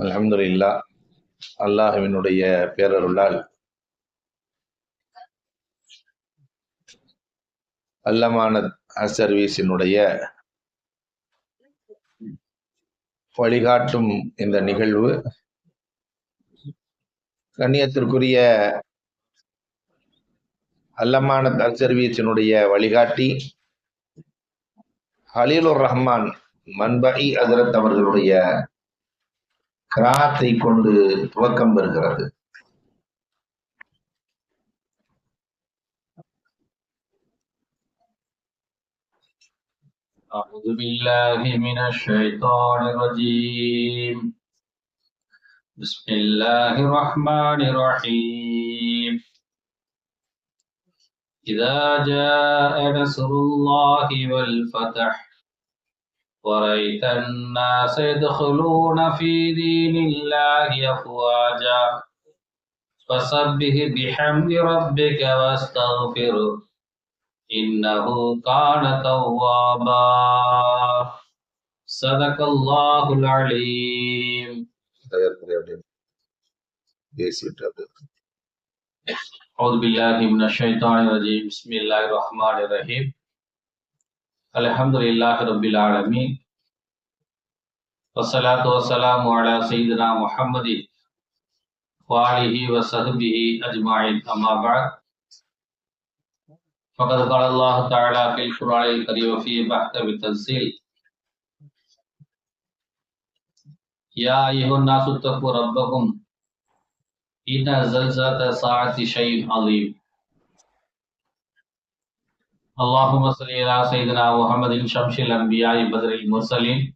அலமது இல்லா அல்லாஹுவினுடைய பேரருளால் அல்லமானத் சர்வீஸினுடைய வழிகாட்டும் இந்த நிகழ்வு. கண்ணியத்திற்குரிய அல்லமானத் சர்வீஸினுடைய வழிகாட்டி ஹலீலுர் ரஹ்மான் மன்பை ஹசரத் அவர்களுடைய கிராத்தை கொண்டு துவக்கம் பெறுகிறது أعوذ بالله من الشيطان الرجيم بسم الله الرحمن الرحيم إذا جاء نصر الله والفتح ورأيت الناس يدخلون في دين الله أفواجا. فسبه بحمد ربك واستغفره إنه كان توابا. صدق الله العليم. أعوذ بالله من الشيطان الرجيم. بسم الله الرحمن الرحيم. الحمد لله رب العالمين والصلاة والسلام على سيدنا محمد وآله وصحبه أجمعين أما بعد فقد قال الله تعالى في القرآن الكريم وفي محكم التنزيل يا أيها الناس اتقوا ربكم إن زلزلة الساعة شيء عظيم اللهم صل على سيدنا محمد شمس الأنبياء بدر المرسلين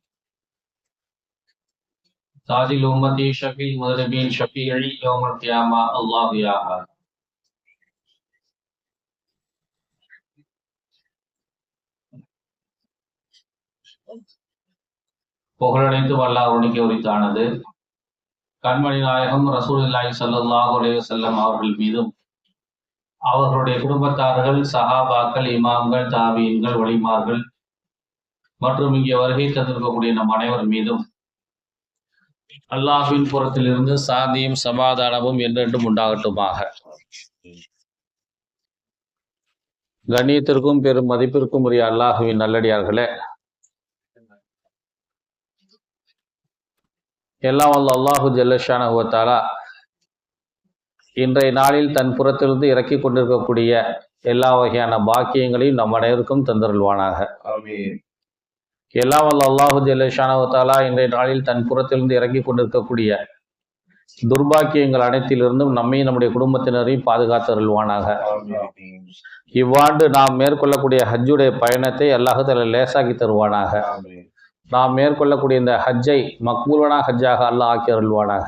تاج الأمة شفيع المذنبين شفيع يوم القيامة الله يا أحد புகழடைந்து வல்லார் உணிக்க உரித்தானது கண்மணி நாயகம் ரசூலுல்லாஹி ஸல்லல்லாஹு அலைஹி வஸல்லம் அவர்கள் மீதும் அவர்களுடைய குடும்பத்தார்கள் சஹாபாக்கள் இமாம்கள் தாபீன்கள் வலிமார்கள் மற்றும் இங்கே வருகை தந்திருக்கக்கூடிய நம் அனைவர் மீதும் அல்லாஹின் புறத்திலிருந்து சாந்தியும் சமாதானமும் என்றென்றும் உண்டாகட்டுமாக. கண்ணியத்திற்கும் பெரும் மதிப்பிற்கும் உரிய அல்லாஹுவின் நல்லடியார்களே. எல்லாம் வல்ல அல்லாஹு ஜல்லஷானஹுவத்தாலா இன்றைய நாளில் தன் புறத்திலிருந்து இறக்கி கொண்டிருக்கக்கூடிய எல்லா வகையான பாக்கியங்களையும் நம் அனைவருக்கும் தந்தருள்வானாக. எல்லாம் வல்ல அல்லாஹு ஜல்லஷானஹுவத்தாலா இன்றைய நாளில் தன் புறத்திலிருந்து இறக்கி கொண்டிருக்கக்கூடிய துர்பாக்கியங்கள் அனைத்திலிருந்தும் நம்மையும் நம்முடைய குடும்பத்தினரையும் பாதுகாத்தருள்வானாக ஆமீன். இவ்வாண்டு நாம் மேற்கொள்ளக்கூடிய ஹஜ்ஜுடைய பயணத்தை அல்லாஹுத்தால லேசாக்கி தருவானாக. நாம் மேற்கொள்ளக்கூடிய இந்த ஹஜ்ஜை மக்பூலான ஹஜ்ஜாக அல்லாஹ் ஆக்கி அருள்வானாக.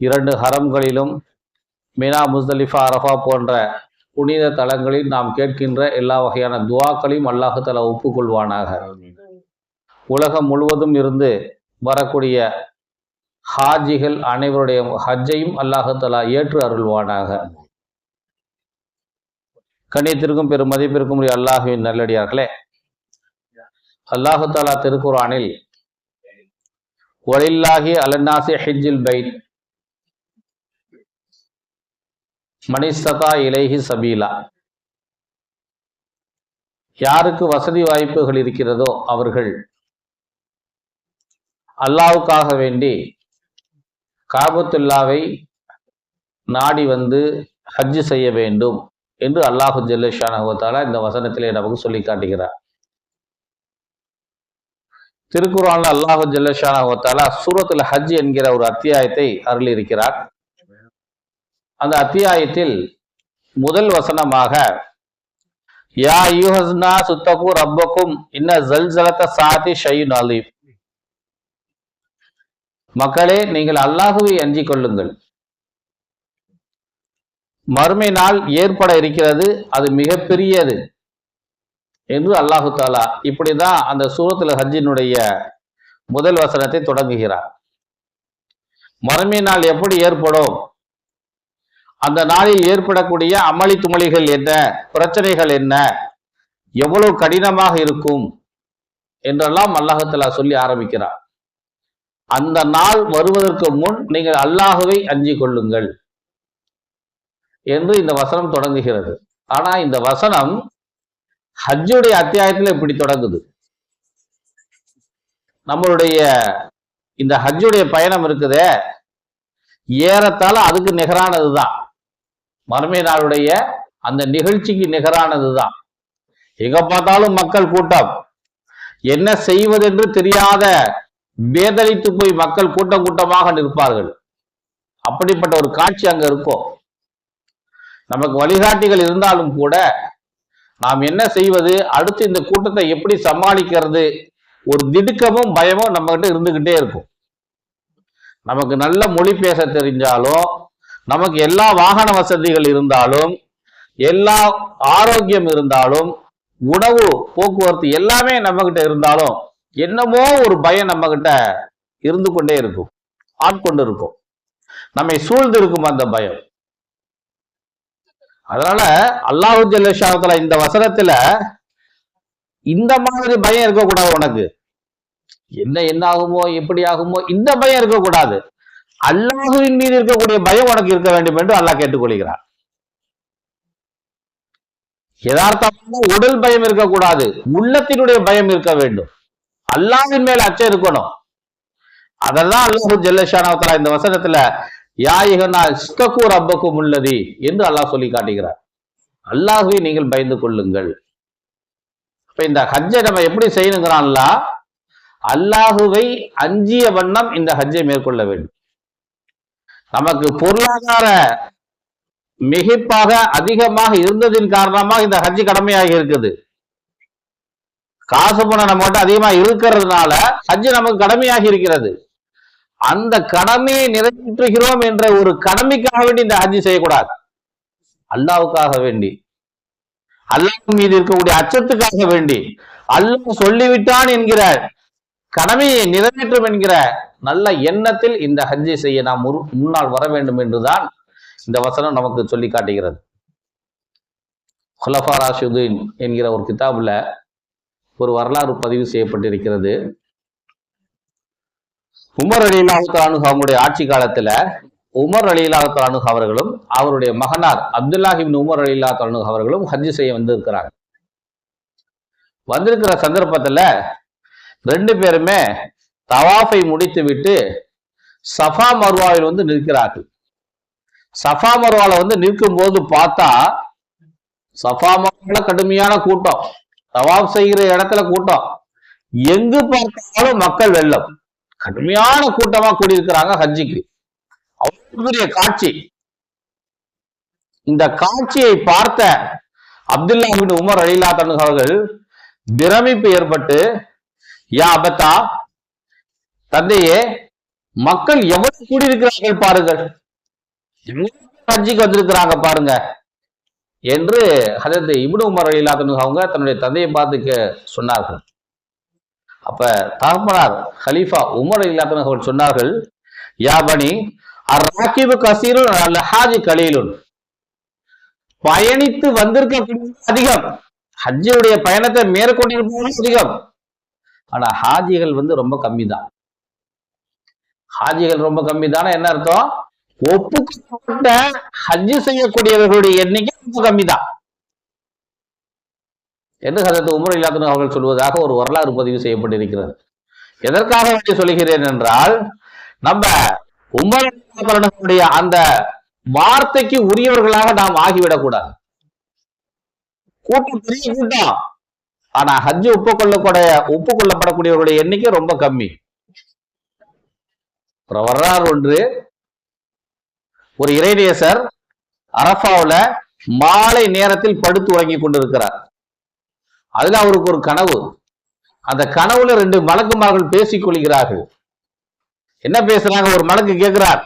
இரண்டு ஹரம்களிலும் மினா முஸ்தலிஃபா அரஃபா போன்ற புனித தலங்களில் நாம் கேட்கின்ற எல்லா வகையான துவாக்களையும் அல்லாஹு தலா ஒப்புக்கொள்வானாக. உலகம் முழுவதும் இருந்து வரக்கூடிய ஹாஜிகள் அனைவருடைய ஹஜ்ஜையும் அல்லாஹு தலா ஏற்று அருள்வானாக. கண்ணியத்திற்கும் பெரும் மதிப்பிற்கும் உரிய அல்லாஹுவின் நல்லடியார்களே அல்லாஹு தாலா திருக்குறானில் ஒலில்லாஹி அலன்னாசி ஹிஜில் பைன் மணிஸ்ததா இலேஹி சபீலா. யாருக்கு வசதி வாய்ப்புகள் இருக்கிறதோ அவர்கள் அல்லாவுக்காக வேண்டி காபத்துல்லாவை நாடி வந்து ஹஜ்ஜு செய்ய வேண்டும் என்று அல்லாஹு ஜல்லஷானஹுவத்தாலா இந்த வசனத்திலே நமக்கு சொல்லி காட்டுகிறார். திருக்குறான்ல அல்லாஹு ஜல்லஷானஹுவத்தாலா சூரத்துல ஹஜ் என்கிற ஒரு அத்தியாயத்தை அருளி இருக்கிறார் அந்த அத்தியாயத்தில் முதல் வசனமாக யா யூஹஸ்னா சுத்தகு ரப்பக்கும் இன்ன ஜல்ஜலத்த சாதி ஷையுன் அலீம். மக்களே நீங்கள் அல்லாஹுவை அஞ்சிக் கொள்ளுங்கள். மறுமை நாள் ஏற்பட இருக்கிறது அது மிகப்பெரியது என்று அல்லாஹு தாலா இப்படிதான் அந்த சூரத்துல ஹஜ்ஜினுடைய முதல் வசனத்தை தொடங்குகிறார். மறுமை நாள் எப்படி ஏற்படும்? அந்த நாளில் ஏற்படக்கூடிய அமளி துமளிகள் என்ன? பிரச்சனைகள் என்ன? எவ்வளவு கடினமாக இருக்கும்? என்றெல்லாம் அல்லாஹத்தலா சொல்லி ஆரம்பிக்கிறார் அந்த நாள் வருவதற்கு முன் நீங்கள் அல்லாஹுவை அஞ்சி கொள்ளுங்கள் என்று இந்த வசனம் தொடங்குகிறது. ஆனா இந்த வசனம் ஹஜ்ஜுடைய அத்தியாயத்துல இப்படி தொடங்குது. நம்மளுடைய இந்த ஹஜ்ஜுடைய பயணம் இருக்குதே. ஏறத்தால அதுக்கு நிகரானதுதான். மறுமை நாளுடைய அந்த நிகழ்ச்சிக்கு நிகரானது தான் எங்க பார்த்தாலும் மக்கள் கூட்டம். என்ன செய்வதென்று தெரியாத வேதனைத்து போய் மக்கள் கூட்டம் கூட்டமாக நிற்பார்கள். அப்படிப்பட்ட ஒரு காட்சி அங்க இருக்கும். நமக்கு வழிகாட்டிகள் இருந்தாலும் கூட நாம் என்ன செய்வது? அடுத்து இந்த கூட்டத்தை எப்படி சமாளிக்கிறது? ஒரு திடுக்கமும் பயமும் நம்ம கிட்ட இருந்துகிட்டே இருக்கும். நமக்கு நல்ல மொழி பேச தெரிஞ்சாலும் நமக்கு எல்லா வாகன வசதிகள் இருந்தாலும் எல்லா ஆரோக்கியம் இருந்தாலும் உணவு போக்குவரத்து எல்லாமே நம்ம கிட்ட இருந்தாலும் என்னமோ ஒரு பயம் நம்ம கிட்ட இருந்து கொண்டே இருக்கும். ஆட்கொண்டு இருக்கும். நம்மை சூழ்ந்து இருக்கும் அந்த பயம். அதனால அல்லாஹு ஜல்லஷாத்துல இந்த வசனத்துல இந்த மாதிரி பயம் இருக்கக்கூடாது உனக்கு. என்ன என்ன ஆகுமோ எப்படி ஆகுமோ இந்த பயம் இருக்கக்கூடாது. அல்லாஹுவின் மீது இருக்கக்கூடிய பயம் உனக்கு இருக்க வேண்டும் என்று அல்லாஹ் கேட்டுக்கொள்கிறார் யதார்த்தமாக உடல் பயம் இருக்கக்கூடாது. உள்ளத்தினுடைய பயம் இருக்க வேண்டும். அல்லாஹின் மேல் அச்சம் இருக்கணும். அதெல்லாம் அல்லாஹு ஜல்லஷானவத்தலா இந்த வசனத்துல யாயிகனா இஸ்கக்கூர் அப்பக்கும் உள்ளதி என்று அல்லாஹ் சொல்லி காட்டுகிறார். அல்லாஹுவை நீங்கள் பயந்து கொள்ளுங்கள். இப்ப இந்த ஹஜ்ஜை நம்ம எப்படி செய்யணுங்கிறான்ல அல்லாஹுவை அஞ்சிய வண்ணம் இந்த ஹஜ்ஜை மேற்கொள்ள வேண்டும். நமக்கு பொருளாதார மிகைப்பாக அதிகமாக இருந்ததின் காரணமாக இந்த ஹஜ் கடமையாக இருக்குது. காசு பணம் நம்ம கிட்ட அதிகமா இருக்கிறதுனால ஹஜ்ஜு நமக்கு கடமையாக இருக்கிறது. அந்த கடமையை நிறைவேற்றுகிறோம் என்ற ஒரு கடமைக்காக வேண்டி இந்த ஹஜ்ஜி செய்யக்கூடாது. அல்லாவுக்காக வேண்டி. அல்லாஹ் மீது இருக்கக்கூடிய அச்சத்துக்காக வேண்டி. அல்லாஹ் சொல்லிவிட்டான் என்கிற கடமையை நிறைவேற்றும் என்கிற நல்ல எண்ணத்தில் இந்த ஹஜ்ஜை செய்ய நாம் முன்னால் வர வேண்டும் என்றுதான் இந்த வசனம் நமக்கு சொல்லி காட்டுகிறது. ஹுலஃபா ராஷுதீன் என்கிற ஒரு கிதாபில் ஒரு வரலாறு பதிவு செய்யப்பட்டிருக்கிறது. உமர் அலிலாஹு அவங்களுடைய ஆட்சி காலத்துல உமர் அலிலாஹு அவர்களும் அவருடைய மகனார் அப்துல்லாஹிபின் உமர் அலிலாஹு அவர்களும் ஹஜ் செய்ய வந்திருக்கிறாங்க. வந்திருக்கிற சந்தர்ப்பத்துல ரெண்டு பேருமே தவாஃபை முடித்து விட்டு சஃபா மர்வாவில் வந்து நிற்கிறார்கள். சஃபா மர்வால வந்து நிற்கும் போது பார்த்தா சஃபா மர்வால கடுமையான கூட்டம். தவாப் செய்கிற இடத்துல கூட்டம். எங்கு பார்த்தாலும் மக்கள் வெள்ளம். கடுமையான கூட்டமா கூடியிருக்கிறாங்க ஹஜ்ஜிக்கு. அவ்வளவு பெரிய காட்சி. இந்த காட்சியை பார்த்த அப்துல்லா பின் உமர் அலிலா அவர்கள் பிரமிப்பு ஏற்பட்டு யா அபத்தா? தந்தையே மக்கள் எவ்வளவு கூடியிருக்கிறார்கள் பாருங்கள். எவ்வளவு ஹஜ்ஜிக்கு வந்திருக்கிறாங்க பாருங்க. என்று ஹதரத் இப்னு உமர் இல்லாதனு அவங்க தன்னுடைய தந்தையை பார்த்துக்க சொன்னார்கள். அப்ப தகப்பனார் ஹலீஃபா உமர் இல்லாதனு அவர்கள் சொன்னார்கள் யாபனி அராக்கிபு கசீரும் லஹாஜி ஹாஜி கலீலுன். பயணித்து வந்திருக்க அதிகம். ஹஜ்ஜியுடைய பயணத்தை மேற்கொண்டிருப்பவர்கள் அதிகம். ஆனா ஹாஜிகள் வந்து ரொம்ப கம்மி தான் ஹாஜிகள் ரொம்ப கம்மி தானே என்ன அர்த்தம்? ஒப்புக்கப்பட்ட ஹஜ்ஜு செய்யக்கூடியவர்களுடைய எண்ணிக்கை ரொம்ப கம்மி தான் என்று ஹசரத் உமர் இல்லாதன் அவர்கள் சொல்வதாக ஒரு வரலாறு பதிவு செய்யப்பட்டிருக்கிறது. எதற்காக வேண்டி சொல்கிறேன் என்றால் நம்ம உமர் அந்த வார்த்தைக்கு உரியவர்களாக நாம் ஆகிவிடக்கூடாது. கூட்டம் பெரிய கூட்டம். ஆனா ஹஜ் ஒப்புக்கொள்ளக்கூடிய ஒப்புக்கொள்ளப்படக்கூடியவருடைய எண்ணிக்கை ரொம்ப கம்மி. வரலாறு ஒன்று. ஒரு இறைநேசர் அரஃபாவுல மாலை நேரத்தில் படுத்து உறங்கி கொண்டிருக்கிறார். அதுல அவருக்கு ஒரு கனவு. அந்த கனவுல ரெண்டு மலக்குமார்கள் பேசிக் கொள்கிறார்கள். என்ன பேசுறாங்க? ஒரு மலக்கு கேட்கிறார்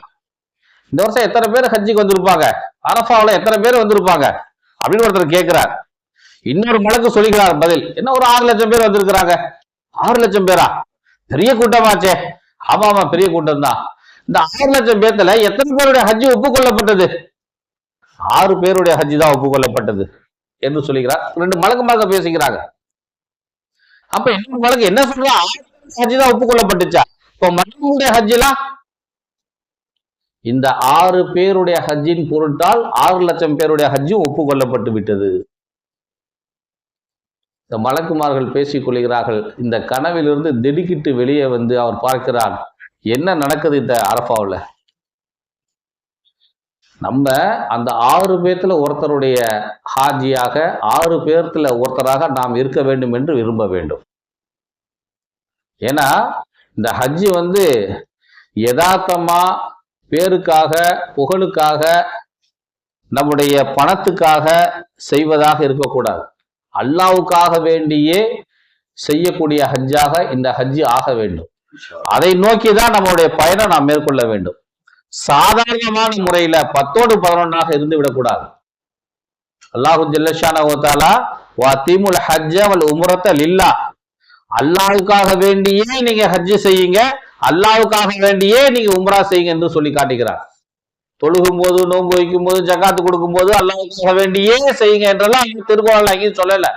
இந்த வருஷம் எத்தனை பேர் ஹஜ்ஜிக்கு வந்திருப்பாங்க? அரஃபாவுல எத்தனை பேர் வந்திருப்பாங்க? அப்படின்னு ஒருத்தர் கேட்கிறார் இன்னொரு மலக்கு சொல்லிக்கிறார் பதில். என்ன ஒரு ஆறு லட்சம் பேர் வந்திருக்கிறாங்க? ஆறு லட்சம் பேரா? பெரிய கூட்டமாச்சே. ஆமா ஆமா பெரிய கூட்டம் தான் இந்த ஆறு லட்சம் பேர்த்துல எத்தனை பேருடைய ஹஜ்ஜி ஒப்புக்கொள்ளப்பட்டது? ஆறு பேருடைய ஹஜ்ஜி தான் ஒப்புக்கொள்ளப்பட்டது என்று சொல்லுகிறார் ரெண்டு மழக்கு மழக்க பேசுகிறாங்க அப்ப இன்னொரு மழக்கு என்ன சொல்றா? ஹஜ்ஜி தான் ஒப்புக்கொள்ளப்பட்டுச்சா? இப்ப மற்றவங்களுடைய ஹஜ்ஜிலாம் இந்த ஆறு பேருடைய ஹஜ்ஜின் பொருட்டால் ஆறு லட்சம் பேருடைய ஹஜ்ஜும் ஒப்புக்கொள்ளப்பட்டு விட்டது. இந்த மலக்குமார்கள் பேசிக்கொள்கிறார்கள் இந்த கனவிலிருந்து திடுக்கிட்டு வெளியே வந்து அவர் பார்க்கிறார். என்ன நடக்குது இந்த அரஃபாவில்? நம்ம அந்த ஆறு பேர்த்துல ஒருத்தருடைய ஹாஜியாக ஆறு பேர்த்துல ஒருத்தராக நாம் இருக்க வேண்டும் என்று விரும்ப வேண்டும். ஏன்னா இந்த ஹஜ்ஜி வந்து யதார்த்தமா பேருக்காக புகழுக்காக நம்முடைய பணத்துக்காக செய்வதாக இருக்கக்கூடாது. அல்லாவுக்காக வேண்டியே செய்யக்கூடிய ஹஜ்ஜாக இந்த ஹஜ்ஜி ஆக வேண்டும். அதை நோக்கி தான் நம்மளுடைய பயணம் நாம் மேற்கொள்ள வேண்டும். சாதாரணமான முறையில பத்தோடு பதினொன்றாக இருந்து விடக்கூடாது. அல்லாஹு ஜல்லஷானா ஓத்தாலா வா தீமுல் ஹஜ்ஜ வல் உம்ரத்த லில்லா. அல்லாஹ்வுக்காக வேண்டியே நீங்க ஹஜ்ஜு செய்யுங்க அல்லாஹ்வுக்காக வேண்டியே நீங்க உம்ரா செய்யுங்க என்று சொல்லி காட்டுகிறார் தொழுகும் போது நோன்பு வைக்கும் போது ஜக்காத்து கொடுக்கும் போது அல்லாஹ்வுக்காக வேண்டியே செய்யுங்க என்றெல்லாம் திருக்குறள் அங்கேயும் சொல்லல.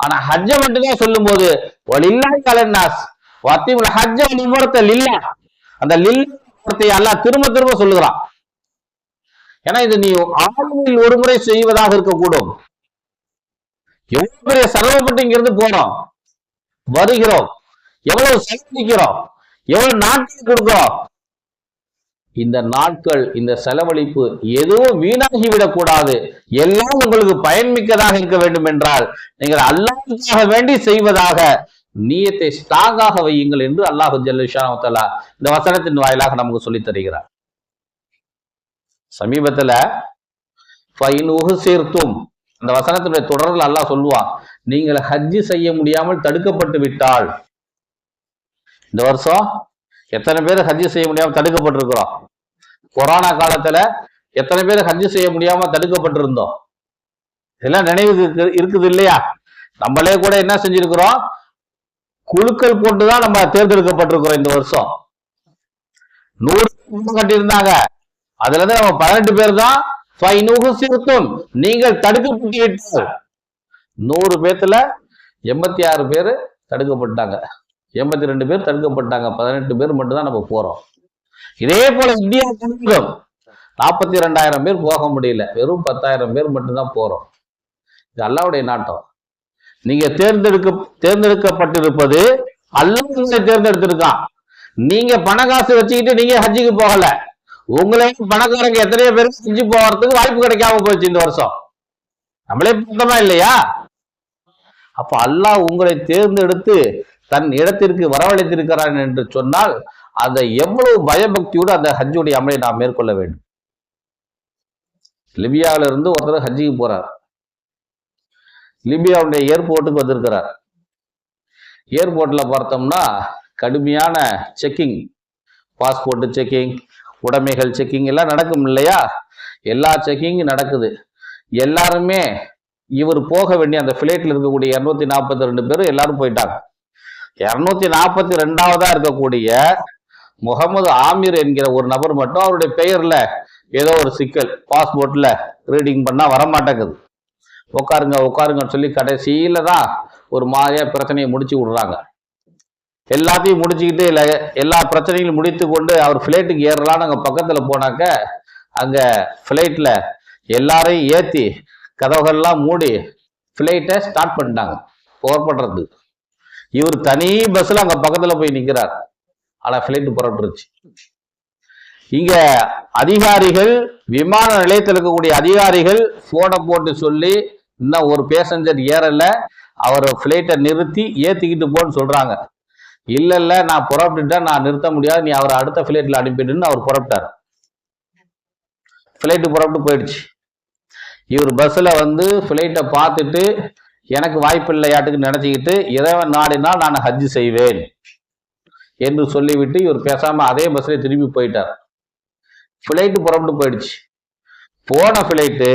ஆனா ஹஜ்ஜ மட்டும்தான் சொல்லும் போது வலில்லாஹி அலன்னாஸ் வத்தீமுல் ஹஜ்ஜ வல் லில்லா. அந்த லில்லா அல்லாஹ் திரும்ப திரும்ப சொல்லுகிறான். ஏன்னா இது நீ ஆளுமையில் ஒரு முறை செய்வதாக இருக்கக்கூடும். எவ்வளவு பெரிய சிரமப்பட்டு இங்கிருந்து போறோம்? வருகிறோம். எவ்வளவு சந்திக்கிறோம்? எவ்வளவு நாட்கள் கொடுக்கிறோம்? இந்த நாட்கள் இந்த செலவழிப்பு எதுவும் வீணாகி விடக்கூடாது எல்லாம் உங்களுக்கு பயன்மிக்கதாக இருக்க வேண்டும் என்றால் நீங்கள் அல்லாஹுக்காக வேண்டி செய்வதாக நீயத்தை ஸ்ட்ராங்காக வையுங்கள் என்று அல்லாஹு ஜல்லுஷானவத்தலா இந்த வசனத்தின் வாயிலாக நமக்கு சொல்லித் தருகிறார். சமீபத்துல சீர்த்தும் அந்த வசனத்தினுடைய தொடர்ல அல்லாஹ் சொல்லுவான் நீங்கள் ஹஜ்ஜி செய்ய முடியாமல் தடுக்கப்பட்டு விட்டால். இந்த வருஷம் எத்தனை பேர் ஹஜ்ஜி செய்ய முடியாமல் தடுக்கப்பட்டிருக்கிறோம்? கொரோனா காலத்துல எத்தனை பேர் ஹஜ்ஜி செய்ய முடியாம தடுக்கப்பட்டிருந்தோம்? இதெல்லாம் நினைவு இருக்குது இல்லையா? நம்மளே கூட என்ன செஞ்சிருக்கிறோம்? குழுக்கள் போட்டுதான் நம்ம தேர்ந்தெடுக்கப்பட்டிருக்கிறோம் இந்த வருஷம். நூறு குடும்பம் கட்டியிருந்தாங்க. அதுல இருந்து நம்ம பதினெட்டு பேர் தான் சிறுத்தும் நீங்கள் தடுக்கப்பட்டு நூறு பேத்துல எண்பத்தி ஆறு பேர் தடுக்கப்பட்டாங்க. எண்பத்தி ரெண்டு பேர் தடுக்கப்பட்டாங்க. பதினெட்டு பேர் மட்டும்தான் நம்ம போறோம். இதே போல இந்தியா முழுவதும் நாற்பத்தி ரெண்டாயிரம் பேர் போக முடியல. வெறும் பத்தாயிரம் பேர் மட்டும்தான் போறோம். இது அல்லாவுடைய நாட்டம். நீங்க தேர்ந்தெடுக்க தேர்ந்தெடுக்கப்பட்டிருப்பது அல்லாஹ் உங்களை தேர்ந்தெடுத்திருக்கான். நீங்க பண காசு வச்சுக்கிட்டு நீங்க ஹஜ்ஜுக்கு போகல. உங்களையும் பணக்காரங்க எத்தனையோ பேருக்கு செஞ்சு போகிறதுக்கு வாய்ப்பு கிடைக்காம போச்சு இந்த வருஷம். நம்மளே பார்த்தோமா இல்லையா? அப்ப அல்லாஹ் உங்களை தேர்ந்தெடுத்து தன் இடத்திற்கு வரவழைத்திருக்கிறான் என்று சொன்னால் அதை எவ்வளவு பயபக்தியோடு அந்த ஹஜ்ஜுடைய அமலை நாம் மேற்கொள்ள வேண்டும். லிபியாவில இருந்து ஒருத்தர் ஹஜ்ஜிக்கு போறார். லிபியாவுடைய ஏர்போர்ட்டுக்கு வந்திருக்கிறார். ஏர்போர்ட்ல பார்த்தோம்னா கடுமையான செக்கிங் பாஸ்போர்ட் செக்கிங் உடைமைகள் செக்கிங் எல்லாம் நடக்கும் இல்லையா? எல்லா செக்கிங்கும் நடக்குது. எல்லாருமே இவர் போக வேண்டிய அந்த ஃபிளைட்ல இருக்கக்கூடிய இருநூத்தி நாற்பத்தி ரெண்டு பேரும் எல்லாரும் போயிட்டாங்க. இருநூத்தி நாற்பத்தி ரெண்டாவதா இருக்கக்கூடிய முகமது ஆமீர் என்கிற ஒரு நபர் மட்டும் அவருடைய பெயர்ல ஏதோ ஒரு சிக்கல் பாஸ்போர்ட்ல ரீடிங் பண்ணா வரமாட்டேங்குது. உட்காருங்க உட்காருங்கன்னு சொல்லி கடைசியில தான் ஒரு மாதிரியா பிரச்சனையை முடிச்சு விடுறாங்க. எல்லாத்தையும் முடிச்சுக்கிட்டு இல்லை எல்லா பிரச்சனைகளும் முடித்து கொண்டு அவர் ஃப்ளைட்டுக்கு ஏறலாம்னு அங்கே பக்கத்தில் போனாக்க அங்கே ஃப்ளைட்டில் எல்லாரையும் ஏற்றி கதவுகள்லாம் மூடி ஃப்ளைட்டை ஸ்டார்ட் பண்ணிட்டாங்க. புறப்படுறது இவர் தனி பஸ்ல அங்க பக்கத்துல போய் நிக்கிறார். ஆனா ஃப்ளைட் புறப்பட்டுருச்சு இங்க அதிகாரிகள் விமான நிலையத்தில் இருக்கக்கூடிய அதிகாரிகள் போனை போட்டு சொல்லி இன்னும் ஒரு பேசஞ்சர் ஏறல. அவர் பிளைட்டை நிறுத்தி ஏத்திக்கிட்டு போன்னு சொல்றாங்க. இல்ல இல்ல நான் புறப்பட்டுட்டேன் நான் நிறுத்த முடியாது நீ அவரை அடுத்த பிளைட்ல அனுப்பிடுன்னு அவர் புறப்பட்டார். பிளைட்டு புறப்பட்டு போயிடுச்சு. இவர் பஸ்ல வந்து ஃப்ளைட்டை பார்த்துட்டு எனக்கு வாய்ப்பு இல்லையாட்டுக்கு நினைச்சுக்கிட்டு இறைவன் நாடினால் நான் ஹஜ் செய்வேன் என்று சொல்லிவிட்டு இவர் பேசாம அதே பஸ்ல திரும்பி போயிட்டார். ஃப்ளைட்டு புறப்பட்டு போயிடுச்சு. போன ஃப்ளைட்டு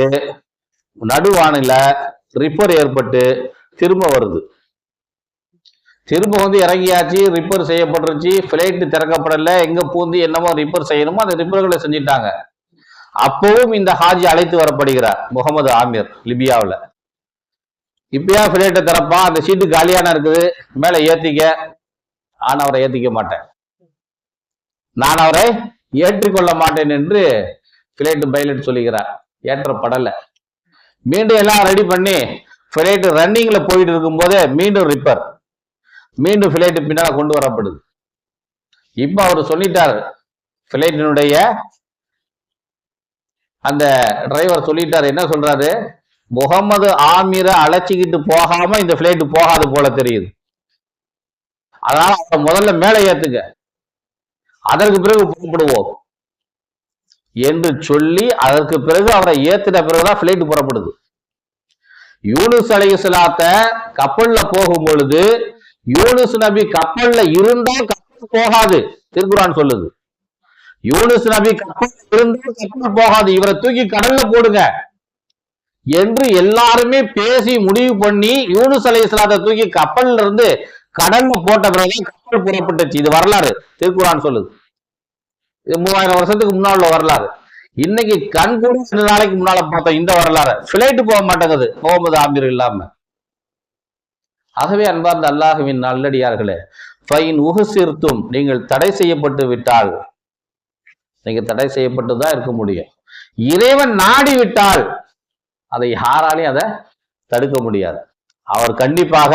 நடுவானில ரிப்பர் ஏற்பட்டு திரும்ப வருது. திரும்ப வந்து இறங்கியாச்சு ரிப்பேர் செய்யப்பட்டுருச்சு ஃப்ளைட்டு திறக்கப்படலை எங்கே பூந்து என்னமோ ரிப்பேர் செய்யணுமோ அந்த ரிப்பேர்களை செஞ்சிட்டாங்க. அப்பவும் இந்த ஹாஜி அழைத்து வரப்படுகிறார் முகமது ஆமீர் லிபியாவில். இப்பயா ஃப்ளைட்டை திறப்பான் அந்த சீட்டு காலியான இருக்குது. மேலே ஏத்திக்க. நான் அவரை ஏத்திக்க மாட்டேன். நான் அவரை ஏற்றிக்கொள்ள மாட்டேன் என்று பிளைட் பைலட் சொல்லுகிறார். ஏற்றப்படலை. மீண்டும் எல்லாம் ரெடி பண்ணி ஃபிளைட் ரன்னிங்ல போயிட்டு இருக்கும்போதே மீண்டும் ரிப்பேர் மீண்டும் ஃபிளைட் பின்னால் கொண்டு வரப்படுது. இப்ப அவர் சொல்லிட்டார். ஃபிளைட்டினுடைய அந்த டிரைவர் சொல்லிட்டார். என்ன சொல்றாரு? முகமது ஆமீரை அழைச்சிக்கிட்டு போகாம இந்த பிளைட் போகாது போல தெரியுது. அதனால அவரை முதல்ல மேலே ஏத்துங்க. அதற்கு பிறகு புறப்படுவோம். என்று சொல்லி அதற்கு பிறகு அவரை ஏத்தின பிறகுதான் பிளைட் புறப்படுது. யூனுஸ் அலைஹிஸ்ஸலாத்த கப்பல்ல போகும் பொழுது யூனுஸ் நபி கப்பல்ல இருந்தா கப்பல் போகாது. திருக்குறான் சொல்லுது. யூனுஸ் நபி கப்பல் இருந்தா கப்பல் போகாது. இவரை தூக்கி கடல்ல போடுங்க. என்று எல்லாருமே பேசி முடிவு பண்ணி யூனுஸ் அலைஹிஸ்ஸலாத்தை தூக்கி கப்பல்ல இருந்து கடல்ல போட்ட பிறகு கப்பல் புறப்பட்டுச்சு. இது வரலாறு. திருக்குறான் சொல்லுது. இது மூவாயிரம் வருஷத்துக்கு முன்னாள் உள்ள வரலாறு. இன்னைக்கு கண் கூட சில நாளைக்கு முன்னால பார்த்தோம் இந்த வரலாறு. பிளைட்டு போக மாட்டேங்குது. முகமது ஆமீர் இல்லாம. ஆகவே அன்பார்ந்த அல்லாஹுவின் நல்லடியார்களே ஃபைன் உகுசிர்த்தும் நீங்கள் தடை செய்யப்பட்டு விட்டால் நீங்க தடை செய்யப்பட்டு தான் இருக்க முடியும். இறைவன் நாடி விட்டால் அதை யாராலையும் அதை தடுக்க முடியாது. அவர் கண்டிப்பாக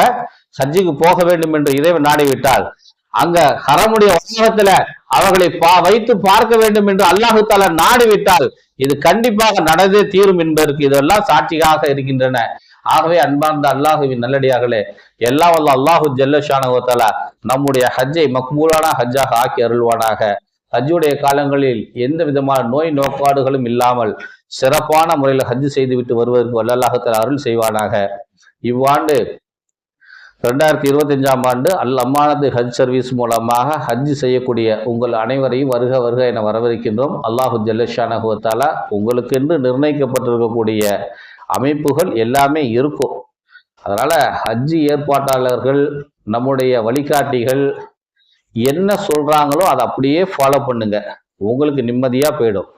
ஹஜ்ஜுக்கு போக வேண்டும் என்று இறைவன் நாடிவிட்டால் அங்க ஹரமுடைய வசனத்துல அவர்களை பா வைத்து பார்க்க வேண்டும் என்று அல்லாஹு தாலா நாடி இது கண்டிப்பாக நடந்தே தீரும் என்பதற்கு இதெல்லாம் சாட்சியாக இருக்கின்றன. ஆகவே அன்பார்ந்த அல்லாஹுவின் நல்லடியார்களே எல்லா வல்ல அல்லாஹு ஜல்லஷானுவத்தாலா நம்முடைய ஹஜ்ஜை மக்மூலான ஹஜ்ஜாக ஆக்கி அருள்வானாக. ஹஜ்ஜுடைய காலங்களில் எந்த விதமான நோய் நோக்காடுகளும் இல்லாமல் சிறப்பான முறையில் ஹஜ் செய்துவிட்டு வருவதற்கு வல்லல்லாஹத்தில் அருள் செய்வானாக. இவ்வாண்டு ரெண்டாயிரத்தி இருபத்தஞ்சாம் ஆண்டு அல் அம்மானது ஹஜ் சர்வீஸ் மூலமாக ஹஜ் செய்யக்கூடிய உங்கள் அனைவரையும் வருக வருக என வரவேற்கின்றோம். அல்லாஹு ஜல்லஷானகுவத்தாலா உங்களுக்கென்று நிர்ணயிக்கப்பட்டிருக்கக்கூடிய அமைப்புகள் எல்லாமே இருக்கும். அதனால் ஹஜ்ஜி ஏற்பாட்டாளர்கள் நம்முடைய வழிகாட்டிகள் என்ன சொல்றாங்களோ அதை அப்படியே ஃபாலோ பண்ணுங்க. உங்களுக்கு நிம்மதியா போயிடும்.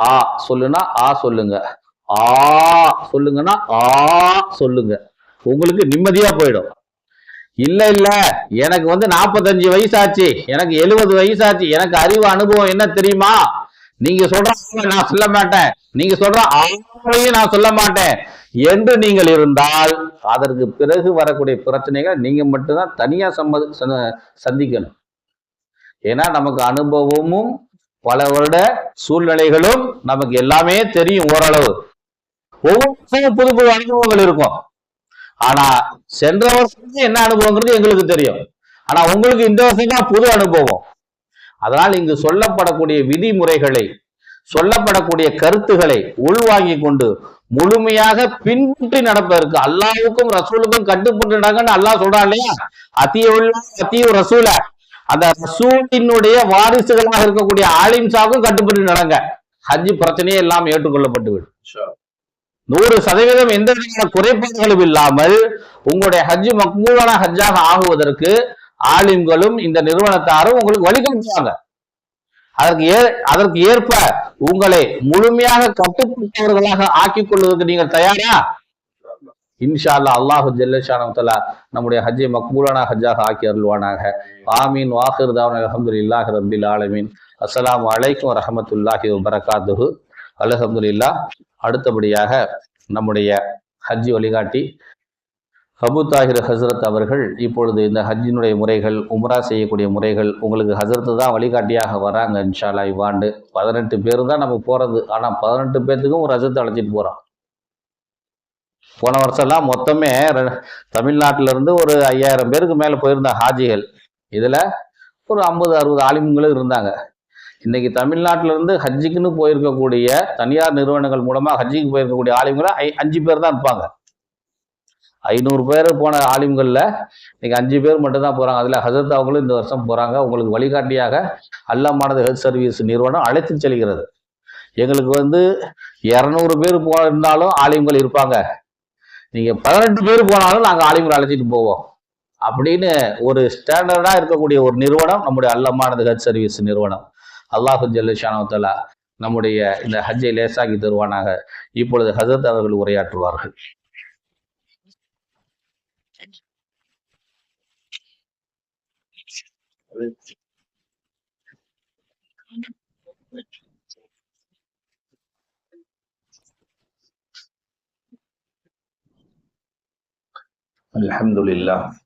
ஆ சொல்லுனா ஆ சொல்லுங்க. ஆ சொல்லுங்கன்னா ஆ சொல்லுங்க. உங்களுக்கு நிம்மதியா போயிடும். இல்ல இல்ல. எனக்கு வந்து நாற்பத்தஞ்சு வயசாச்சு. எனக்கு எழுபது வயசாச்சு. எனக்கு அறிவு அனுபவம் என்ன தெரியுமா? நீங்க சொல்ற நான் சொல்ல மாட்டேன். நீங்க சொல்ற ஆளையும் நான் சொல்ல மாட்டேன். என்று நீங்கள் இருந்தால் அதற்கு பிறகு வரக்கூடிய பிரச்சனைகளை நீங்க மட்டும்தான் தனியா சம்மதி ச- சந்திக்கணும். ஏன்னா நமக்கு அனுபவமும் பல வருட சூழ்நிலைகளும் நமக்கு எல்லாமே தெரியும் ஓரளவு. ஒவ்வொருத்தையும் புது புது அனுபவங்கள் இருக்கும். ஆனா சென்ற வருஷம் என்ன அனுபவங்கிறது எங்களுக்கு தெரியும். ஆனா உங்களுக்கு இந்த வருஷம் தான் புது அனுபவம். அதனால் இங்கு சொல்லப்படக்கூடிய விதிமுறைகளை சொல்லப்படக்கூடிய கருத்துக்களை உள்வாங்கி கொண்டு முழுமையாக பின்பற்றி நடப்பதற்கு அல்லாஹ்வுக்கும் ரசூலுக்கும் கட்டுப்பட்டு நடங்கன்னு அல்லாஹ் சொல்றான் இல்லையா? அத்திய அத்திய ரசூல. அந்த ரசூலினுடைய வாரிசுகளாக இருக்கக்கூடிய ஆலிம்சாவுக்கும் கட்டுப்பட்டு நடங்க. ஹஜ் பிரச்சனையே எல்லாம் ஏற்றுக்கொள்ளப்பட்டு விடும். நூறு சதவீதம் எந்த விதமான குறைபாடுகளும் இல்லாமல் உங்களுடைய ஹஜ் மக்பூலான ஹஜ்ஜாக ஆகுவதற்கு ஆலிம்களும் இந்த நிறுவனத்தாரும் உங்களுக்கு வழிகாட்டுவாங்க. அதற்கு ஏ அதற்கு ஏற்ப உங்களை முழுமையாக கட்டுப்பட்டவர்களாக ஆக்கிக் கொள்வதற்கு நீங்கள் தயாரா? இன்ஷா அல்லாஹ் அல்லாஹு ஜல்லஷானவத்தலா நம்முடைய ஹஜ்ஜை மக்பூலான ஹஜ்ஜாக ஆக்கி அருள்வானாக. ஆமீன். வாஹிர் தாவன் அலமதுல்லாஹி ரபில் ஆலமீன். அஸ்ஸலாமு அலைக்கும் வரஹமத்துல்லாஹி வபரகாத்துஹு. அல்ஹம்துலில்லா அடுத்தபடியாக நம்முடைய ஹஜ்ஜி வழிகாட்டி அபு தாஹிர் ஹசரத் அவர்கள் இப்பொழுது இந்த ஹஜ்ஜினுடைய முறைகள் உம்ரா செய்யக்கூடிய முறைகள் உங்களுக்கு ஹசரத்து தான் வழிகாட்டியாக வராங்க இன்ஷாலா இவ்வாண்டு. பதினெட்டு பேர் தான் நம்ம போகிறது ஆனால் பதினெட்டு பேர்த்துக்கும் ஒரு ஹசரத்தை அழைச்சிட்டு போகிறோம் போன வருஷம்லாம் மொத்தமே தமிழ்நாட்டிலேருந்து இருந்து ஒரு ஐயாயிரம் பேருக்கு மேலே போயிருந்த ஹாஜிகள். இதில் ஒரு ஐம்பது அறுபது ஆலிமங்களும் இருந்தாங்க. இன்னைக்கு தமிழ்நாட்டிலேருந்து இருந்து போயிருக்கக்கூடிய தனியார் நிறுவனங்கள் மூலமாக ஹஜ்ஜுக்கு போயிருக்கக்கூடிய ஆலிம்களை ஐ அஞ்சு பேர் தான் இருப்பாங்க. ஐநூறு பேர் போன ஆலிம்கள்ல இன்னைக்கு அஞ்சு பேர் மட்டும்தான் போகிறாங்க போறாங்க. அதுல ஹசரத் அவங்களும் இந்த வருஷம் போறாங்க. உங்களுக்கு வழிகாட்டியாக அல்லாமானது ஹெல்த் சர்வீஸ் நிறுவனம் அழைத்து செல்கிறது. எங்களுக்கு வந்து இரநூறு பேர் போனாலும் ஆலிம்கள் இருப்பாங்க. நீங்க பதினெட்டு பேர் போனாலும் நாங்கள் ஆலிம்கள் அழைச்சிட்டு போவோம். அப்படின்னு ஒரு ஸ்டாண்டர்டா இருக்கக்கூடிய ஒரு நிறுவனம் நம்முடைய அல்லமானது ஹஜ் சர்வீஸ் நிறுவனம். அல்லாஹு ஜல்லிஷானவத்தலா நம்முடைய இந்த ஹஜ்ஜை லேசாக்கி தருவானாக. இப்பொழுது ஹசரத் அவர்கள் உரையாற்றுவார்கள். الحمد لله.